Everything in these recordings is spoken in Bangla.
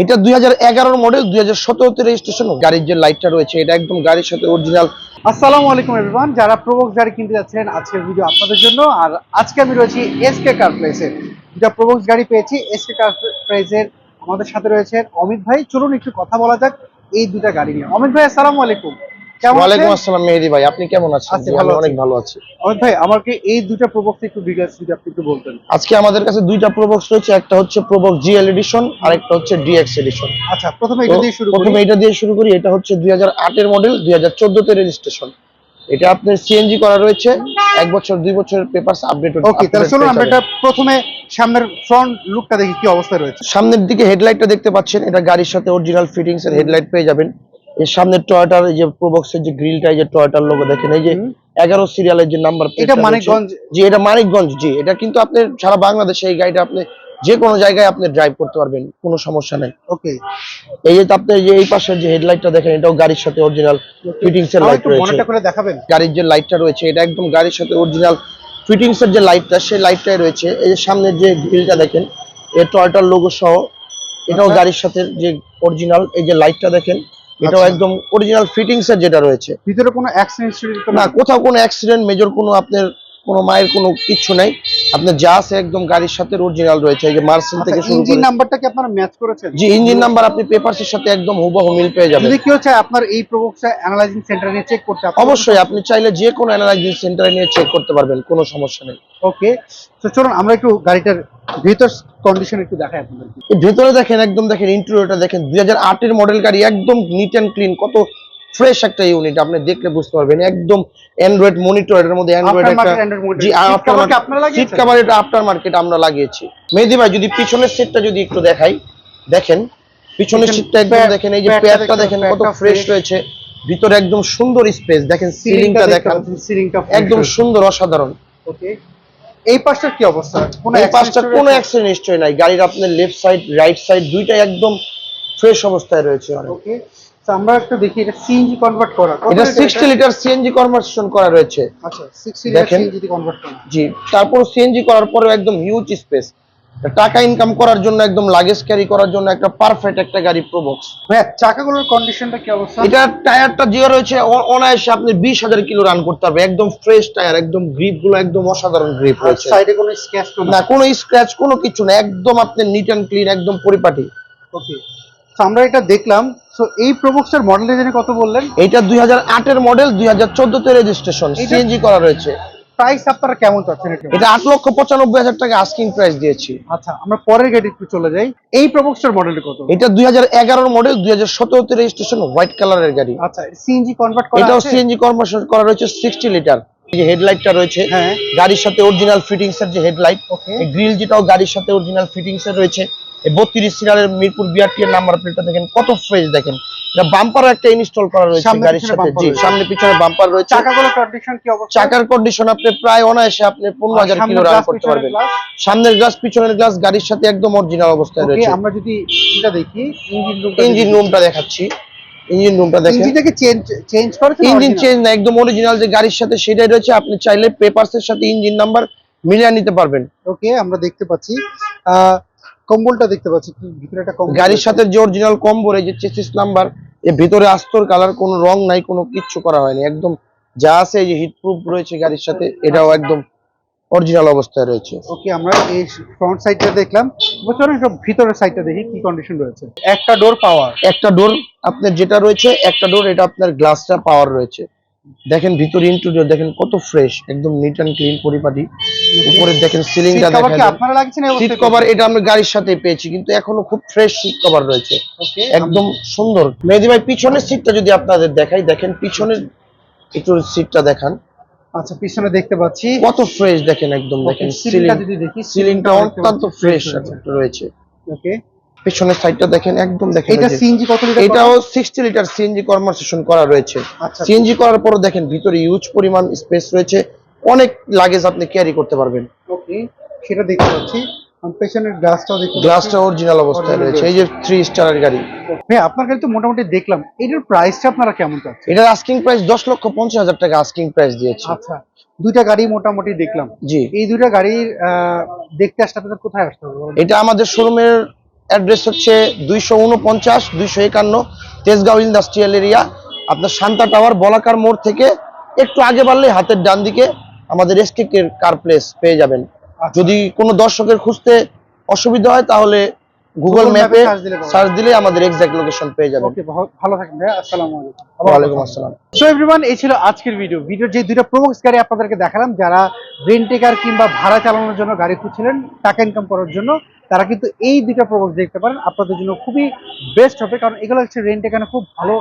এটা দুই হাজার এগারোর মডেল দুই হাজার সতেরোতে রেজিস্ট্রেশন গাড়ির যে লাইটটা রয়েছে, এটা একদম গাড়ির সাথে অরিজিনাল আসসালামু আলাইকুম এভরিওয়ান যারা প্রবক গাড়ি কিনতে যাচ্ছেন আজকের ভিডিও আপনাদের জন্য। আর আজকে আমি রয়েছি এসকে কার প্লেসে দুটা প্রবক গাড়ি পেয়েছি এসকে কার প্লেসের আমাদের সাথে রয়েছেন অমিত ভাই। চলুন একটু কথা বলা যাক এই দুটা গাড়ি নিয়ে। অমিত ভাই, আসসালামু আলাইকুম। ওয়ালাইকুম আছেন? আসসালাম মেহেদি ভাই আপনি কেমন আছেন? ভালো আমি অনেক ভালো আছি। অমিত ভাই আমাকে এই দুটা প্রবক্স একটু ডিটেলস যদি আপনি একটু বলতেন। আজকে আমাদের কাছে দুইটা প্রোবক্স রয়েছে একটা হচ্ছে প্রোবক্স জিএল এডিশন আর একটা হচ্ছে ডিএক্স এডিশন আচ্ছা প্রথমে এটা দিয়ে শুরু করি। প্রথমে এটা দিয়ে শুরু করি এটা হচ্ছে দুই হাজার আটের মডেল দুই হাজার চোদ্দতে রেজিস্ট্রেশন এটা আপনার সিএনজি করা রয়েছে এক বছর দুই বছরের পেপারস আপডেট ওকে তাহলে চলুন আমরা এটা প্রথমে সামনের ফ্রন্ট লুকটা দেখি কি অবস্থা রয়েছে। সামনের দিকে হেডলাইটটা দেখতে পাচ্ছেন এটা গাড়ির সাথে অরিজিনাল ফিটিংস এর হেডলাইট পেয়ে যাবেন। এর সামনে টয়োটার এই যে প্রোবক্সের যে গ্রিলটা এই যে টয়োটার লোগো দেখেন এই যে। এগারো সিরিয়ালের যে নাম্বার এটা মানিকগঞ্জ জি এটা মানিকগঞ্জ জি। এটা কিন্তু আপনি সারা বাংলাদেশে এই গাড়িটা আপনি যে কোনো জায়গায় আপনি ড্রাইভ করতে পারবেন কোনো সমস্যা নাই। ওকে। এই যে আপনি যে এই পাশের যে হেডলাইটটা দেখেন এটাও গাড়ির সাথে অরিজিনাল ফিটিংস এর লাইট রয়েছে। করে দেখাবেন। গাড়ির যে লাইটটা রয়েছে এটা একদম গাড়ির সাথে অরিজিনাল ফিটিংস এর যে লাইটটা সেই লাইটটাই রয়েছে। এই যে সামনের যে গ্রিলটা দেখেন এর টয়টার লোগো সহ এটাও আচ্ছা। গাড়ির সাথে যে অরিজিনাল এই যে লাইটটা দেখেন এটাও আচ্ছা। একদম অরিজিনাল ফিটিংস এর যেটা রয়েছে। ভিতরে কোনো অ্যাক্সিডেন্ট না কোথাও কোনো অ্যাক্সিডেন্ট মেজর কোনো আপনার কোনো মায়ের কোনো কিছু নাই। আপনার যা আছে একদম গাড়ির সাথে অরিজিনাল রয়েছে এই যে মার্সেল থেকে শুরু ইঞ্জিন নাম্বারটা কি আপনারা ম্যাচ করেছেন? জি ইঞ্জিন নাম্বার আপনি পেপারসের সাথে একদম হুবহু মিল পেয়ে যাবেন। যদি কেউ চায় আপনার এই প্রবক্সটা অ্যানালাইজিং সেন্টারে নিয়ে চেক করতে অবশ্যই আপনি চাইলে যে কোনো অ্যানালাইজিং সেন্টারে নিয়ে চেক করতে পারবেন কোনো সমস্যা নেই। ওকে তো চলুন আমরা একটু গাড়িটার ভিতর কন্ডিশন একটু দেখাই আপনাদেরকে। এই ভেতরে দেখেন একদম দেখেন ইন্টেরিয়রটা দেখেন দুই হাজার আটের মডেল গাড়ি একদম নিট অ্যান্ড ক্লিন কত ফ্রেশ একটা ইউনিট আপনি দেখলে বুঝতে পারবেন। একদম অ্যান্ড্রয়েড মনিটর এর মধ্যে অ্যান্ড্রয়েড একটা জি সিট কভার এটা আফটার মার্কেট আমরা লাগিয়েছি। মেহেদি ভাই যদি পিছনের সিটটা যদি একটু দেখাই দেখেন পিছনের সিটটা একদম দেখেন এই যে প্যাডটা দেখেন কত ফ্রেশ। রয়েছে। ভিতরে একদম সুন্দর স্পেস দেখেন সিলিংটা দেখান। সিলিংটা একদম সুন্দর অসাধারণ। ওকে। এই পাশটার কি অবস্থা? কোনো এই accident কোনো? অ্যাক্সিডেন্ট নিশ্চয়ই নাই। গাড়ির আপনার লেফট সাইড রাইট সাইড দুইটাই একদম ফ্রেশ অবস্থায় রয়েছে। ওকে। আমরা একটু দেখি এটা সিএনজি কনভার্ট করা। এটা litre sixty litre CNG conversion করা রয়েছে। আচ্ছা 60 লিটার সিএনজি কনভার্ট করা। জি তারপর সিএনজি করার পরে একদম হিউজ স্পেস টাকা ইনকাম করার জন্য একদম লাগেজ ক্যারি করার জন্য একটা পারফেক্ট একটা গাড়ি প্রোবক্স ভাইয়া চাকাগুলোর কন্ডিশনটা কি অবস্থা? এটা টায়ারটা যে রয়েছে অনায়াসে আপনি বিশ হাজার কিলো রান করতে পারবে একদম ফ্রেশ টায়ার একদম গ্রিপগুলো একদম অসাধারণ গ্রিপ রয়েছে। সাইডে কোনো স্ক্র্যাচ না কোনো স্ক্র্যাচ কোনো কিছু না একদম আপনি নিট অ্যান্ড ক্লিন একদম পরিপাটি। ওকে আমরা এটা দেখলাম সো এই প্রবক্সের মডেলটা জানি কত বললেন? এটা দুই হাজার আটের মডেল দুই হাজার চোদ্দতে রেজিস্ট্রেশন সিএনজি করা রয়েছে। প্রাইস আপনারা কেমন চাচ্ছেন এটা আট লক্ষ পঁচানব্বই হাজার টাকা আস্কিং প্রাইস দিয়েছি। আচ্ছা আমরা পরের গাড়ি একটু চলে যাই। এই প্রবক্সের মডেলটা কত? এটা দুই হাজার এগারোর মডেল দুই হাজার সতেরোতে রেজিস্ট্রেশন হোয়াইট কালারের গাড়ি। আচ্ছা সিএনজি কনভার্ট করা এটাও সিএনজি কর্মসূচি করা রয়েছে সিক্সটি লিটার এই যে হেডলাইটটা রয়েছে হ্যাঁ। গাড়ির সাথে অরিজিনাল ফিটিংস এর যে হেডলাইট ওকে গ্রিল যেটাও গাড়ির সাথে অরিজিনাল ফিটিংস এর রয়েছে বত্রিশ সিরিয়ালের মিরপুর বিআরটি এর নাম্বার প্লেটটা দেখেন কত ফ্রেশ দেখেন। এটা বাম্পারও একটা ইনস্টল করা রয়েছে গাড়ির সাথে জি সামনে পিছনে বাম্পার রয়েছে। চাকার কন্ডিশন আপনি প্রায় অনায়াসে আপনি পনেরো হাজার সামনের কিলো রান করতে পারবেন। সামনের গ্লাস পিছনের গ্লাস গাড়ির সাথে একদম অরিজিনাল অবস্থায় রয়েছে। আমরা যদি এটা দেখি ইঞ্জিন রুমটা দেখাচ্ছি। ইঞ্জিন রুমটা দেখেন। ইঞ্জিনটাকে চেঞ্জ চেঞ্জ করেছেন ইঞ্জিন চেঞ্জ না একদম অরিজিনাল যে গাড়ির সাথে সেটাই রয়েছে আপনি চাইলে পেপারস এর সাথে ইঞ্জিন নাম্বার মিলিয়ে নিতে পারবেন। ওকে আমরা দেখতে পাচ্ছি। আহ, কম্বলটা দেখতে পাচ্ছি। কি ভিতরে একটা কম্বল গাড়ির সাথে যে অরিজিনাল কম্বর এই যে চেসিস নাম্বার এর ভিতরে আস্তর কালার কোনো রং নাই কোনো কিচ্ছু করা হয়নি। একদম যা আছে এই যে হিট প্রুফ রয়েছে গাড়ির সাথে এটাও একদম অরিজিনাল অবস্থায় রয়েছে। ওকে আমরা এই ফ্রন্ট সাইডটা দেখলাম। চলুন একটু ভিতরের সাইডটা দেখি কি কন্ডিশন রয়েছে। একটা ডোর পাওয়ার একটা ডোর আপনার যেটা রয়েছে একটা ডোর এটা আপনার গ্লাসটা পাওয়ার রয়েছে। দেখেন ভিতরে ইন্টেরিয়র দেখেন কত ফ্রেশ একদম নিট অ্যান্ড ক্লিন পরিপাটি। উপরে দেখেন সিলিংটা সিট কভার কি দেখেন। আপনারা লাগিয়েছেন সিট কভার এটা আমরা গাড়ির সাথে পেয়েছি কিন্তু এখনও খুব ফ্রেশ সিট কভার রয়েছে। একদম সুন্দর। মেহেদি ভাই পিছনের সিটটা যদি আপনাদের দেখাই দেখেন পিছনের একটু সিটটা দেখান। আচ্ছা পিছনে দেখতে পাচ্ছি। কত ফ্রেশ দেখেন একদম দেখেন সিলিংটা যদি দেখি সিলিংটা অত্যন্ত ফ্রেশ রয়েছে। ওকে পিছনের সাইডটা দেখেন একদম দেখেন এটা সিএনজি কত লিটার এটাও সিক্সটি লিটার সিএনজি কনভার্সেশন করা রয়েছে। আচ্ছা সিএনজি করার পরও দেখেন ভিতরে ইউজ পরিমাণ স্পেস রয়েছে। অনেক লাগেজ আপনি ক্যারি করতে পারবেন। ওকে সেটা দেখতে পাচ্ছি। পেছনের গ্লাসটাও দেখতে পাচ্ছি। গ্লাসটা অরিজিনাল অবস্থায় Original রয়েছে। এই যে থ্রি স্টারের গাড়ি। ভাই আপনার গাড়ি তো মোটামুটি দেখলাম এটার প্রাইসটা আপনারা কেমন চাচ্ছেন? এটার আস্কিং প্রাইস দশ লক্ষ পঞ্চাশ হাজার টাকা আস্কিং প্রাইস দিয়েছে। আচ্ছা দুইটা গাড়ি মোটামুটি দেখলাম। জি। এই দুইটা গাড়ির দেখতে আসতে আপনাদের কোথায় আসতে হবে এটা আমাদের শোরুমের অ্যাড্রেস হচ্ছে দুইশো উনপঞ্চাশ দুইশো একান্ন তেজগাঁও ইন্ডাস্ট্রিয়াল এরিয়া আপনার শান্তা টাওয়ার বলাকার মোড় থেকে একটু আগে বাড়লে হাতের ডান দিকে আমাদের এসকে কার প্লেস পেয়ে যাবেন। যদি কোনো দর্শকের খুঁজতে অসুবিধা হয় তাহলে গুগল ম্যাপে। সার্চ দিলে আমাদের এক্সাক্ট লোকেশন পেয়ে যাবেন। ওকে ভালো থাকবেন ভাইয়া। আসসালামু আলাইকুম। ওয়ালাইকুম আসসালাম। সো এভরিওয়ান এই ছিল আজকের ভিডিও ভিডিওর যে দুটো প্রবক্স গাড়ি আপনাদেরকে দেখালাম যারা রেন্টেকার কিংবা ভাড়া চালানোর জন্য গাড়ি খুঁজছিলেন টাকা ইনকাম করার জন্য তারা কিন্তু এই দুটো প্রবক্স দেখতে পারেন। আপনাদের জন্য খুবই বেস্ট হবে কারণ এগুলো হচ্ছে রেন্ট এখানে খুব ভালো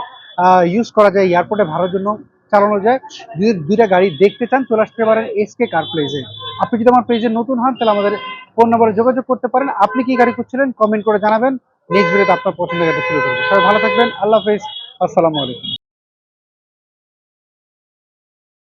ইউজ করা যায় এয়ারপোর্টে ভাড়ার জন্য। চালানো যায় যদি দুইটা গাড়ি দেখতে চান, চলে আসতে পারেন এসকে কার প্লেসে আপনি যদি আমার পেজে নতুন হন, তাহলে আমাদের ফোন নম্বরে যোগাযোগ করতে পারেন। আপনি কি গাড়ি খুঁজছিলেন, কমেন্ট করে জানাবেন। নেক্সট ভিডিওতে আপনার পছন্দের গাড়িটা তুলে ধরবো সবাই ভালো থাকবেন। আল্লাহ হাফেজ। আসসালামু আলাইকুম।